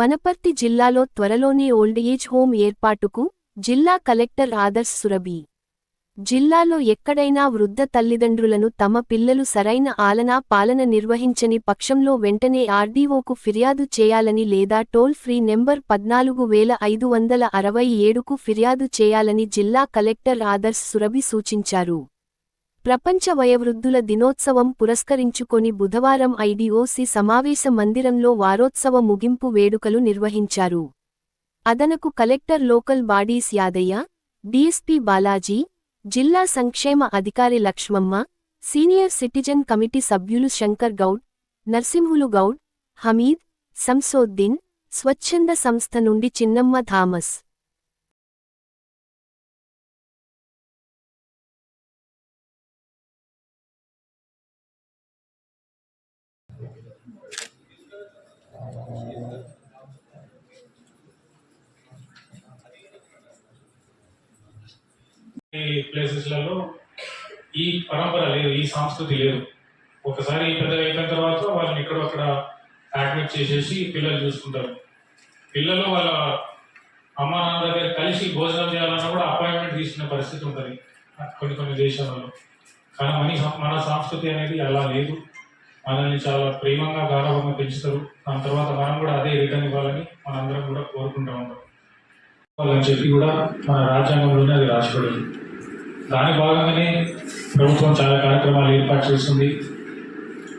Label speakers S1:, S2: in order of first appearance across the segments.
S1: వనపర్తి జిల్లాలో త్వరలోనే old age ఏర్పాటుకు జిల్లా కలెక్టర్ ఆదర్శ్ సురభి. జిల్లాలో ఎక్కడైనా వృద్ధ తల్లిదండ్రులను తమ పిల్లలు సరైన ఆలనా పాలన నిర్వహించని పక్షంలో వెంటనే ఆర్డీఓకు ఫిర్యాదు చేయాలని లేదా టోల్ ఫ్రీ నెంబర్ పద్నాలుగు వేల ఐదు వందల అరవై ఏడుకు ఫిర్యాదు చేయాలని జిల్లా కలెక్టర్ ఆదర్శ్ సురభి సూచించారు. ప్రపంచ వయోవృద్ధుల దినోత్సవం పురస్కరించుకొని బుధవారం ఐడిఓసి సమావేశ మందిరంలో వారోత్సవ ముగింపు వేడుకలు నిర్వహించారు. అదనకు collector local bodies Yadaiah DSP Balaji జిల్లా సంక్షేమ అధికారి లక్ష్మమ్మ సీనియర్ సిటిజన్ కమిటీ సభ్యులు శంకర్ గౌడ్ నర్సింహులు గౌడ్ హమీద్ సంసోద్దీన్ స్వచ్ఛంద సంస్థ నుండి చిన్నమ్మ థామస్.
S2: ప్లేసెస్లలో ఈ పరంపర లేదు ఈ సంస్కృతి లేదు. ఒకసారి పెద్ద అయిపోయిన తర్వాత వాళ్ళని ఇక్కడ అక్కడ అడ్మిట్ చేసేసి పిల్లలు చూసుకుంటారు. పిల్లలు వాళ్ళ అమ్మ నాన్న దగ్గర కలిసి భోజనం చేయాలన్నా కూడా అపాయింట్మెంట్ తీసుకునే పరిస్థితి ఉంటుంది కొన్ని కొన్ని దేశాలలో. కానీ మన మన సంస్కృతి అనేది అలా లేదు. మనల్ని చాలా ప్రేమంగా గౌరవంగా పెంచుతారు. దాని తర్వాత మనం కూడా అదే రిటర్న్ ఇవ్వాలని మనందరం కూడా కోరుకుంటూ ఉంటాం. వాళ్ళని చెప్పి కూడా మన రాజ్యాంగంలోనే అది రాసిపడింది. దాని భాగంగానే ప్రభుత్వం చాలా కార్యక్రమాలు ఏర్పాటు చేస్తుంది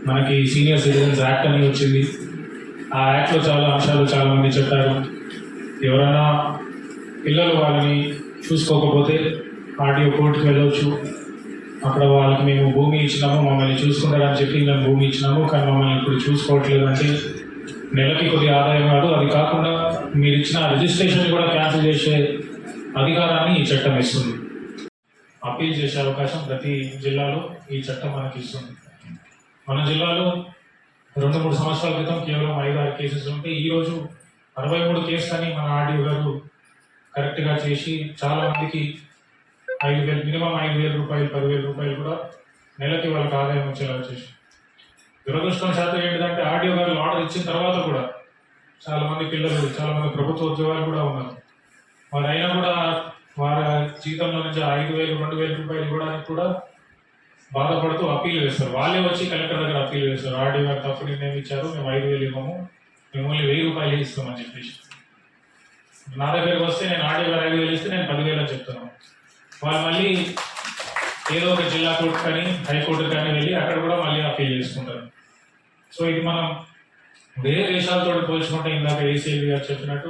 S2: మనకి సీనియర్ సిటిజన్స్ యాక్ట్ అని వచ్చింది. ఆ యాక్ట్లో చాలా అంశాలు చాలా మంది చెప్పారు. ఎవరైనా పిల్లలు వాళ్ళని చూసుకోకపోతే ఆర్టీఓ కోర్టుకు వెళ్ళవచ్చు. అక్కడ వాళ్ళకి మేము భూమి ఇచ్చినాము మమ్మల్ని చూసుకుంటారని చెప్పి మేము భూమి ఇచ్చినాము కానీ మమ్మల్ని ఇప్పుడు చూసుకోవట్లేదు అంటే నెలకి కొద్ది ఆదాయం కాదు. అది కాకుండా మీరు ఇచ్చిన రిజిస్ట్రేషన్ కూడా క్యాన్సిల్ చేసే అధికారాన్ని ఈ చట్టం ఇస్తుంది. అప్పీల్ చేసే అవకాశం ప్రతి జిల్లాలో ఈ చట్టం మనకి ఇస్తుంది. మన జిల్లాలో రెండు మూడు సంవత్సరాల క్రితం కేవలం ఐదు ఆరు కేసెస్ ఉంటే ఈరోజు అరవై మూడు కేసులు అని మన ఆర్డీఓ గారు కరెక్ట్గా చేసి చాలా మందికి ఐదు వేలు మినిమం ఐదు వేల రూపాయలు పదివేల రూపాయలు కూడా నెలకి వాళ్ళకి ఆదాయం వచ్చేలా చేసి దురదృష్టం శాతం ఏంటంటే ఆర్డీఓ గారు ఆర్డర్ ఇచ్చిన తర్వాత కూడా చాలా మంది పిల్లలు చాలా మంది ప్రభుత్వ ఉద్యోగాలు కూడా ఉన్నారు. వారు అయినా కూడా వారి జీతంలో నుంచి ఐదు వేలు రెండు వేల రూపాయలు ఇవ్వడానికి కూడా బాధపడుతూ అప్పీల్ చేస్తారు వాళ్ళే వచ్చి కలెక్టర్ దగ్గర అప్పీల్ చేస్తారు ఆర్డీఓ గారు తప్పుడు నిర్ణయం ఇచ్చారు మేము ఐదు వేలు ఇవ్వము మిమ్మల్ని వెయ్యి రూపాయలు ఇస్తామని చెప్పేసి. నా దగ్గరకు వస్తే నేను ఆర్డీఓ గారు ఐదు వేలు ఇస్తే నేను పదివేలు అని చెప్తున్నాను వాళ్ళు మళ్ళీ ఏదో ఒక జిల్లా కోర్టు కానీ హైకోర్టు కానీ వెళ్ళి అక్కడ కూడా మళ్ళీ అప్పీల్ చేసుకుంటారు. సో ఇది మనం వేరే దేశాలతో పోల్చుకుంటే ఇందాక ఏసీఎల్ గారు చెప్పినట్టు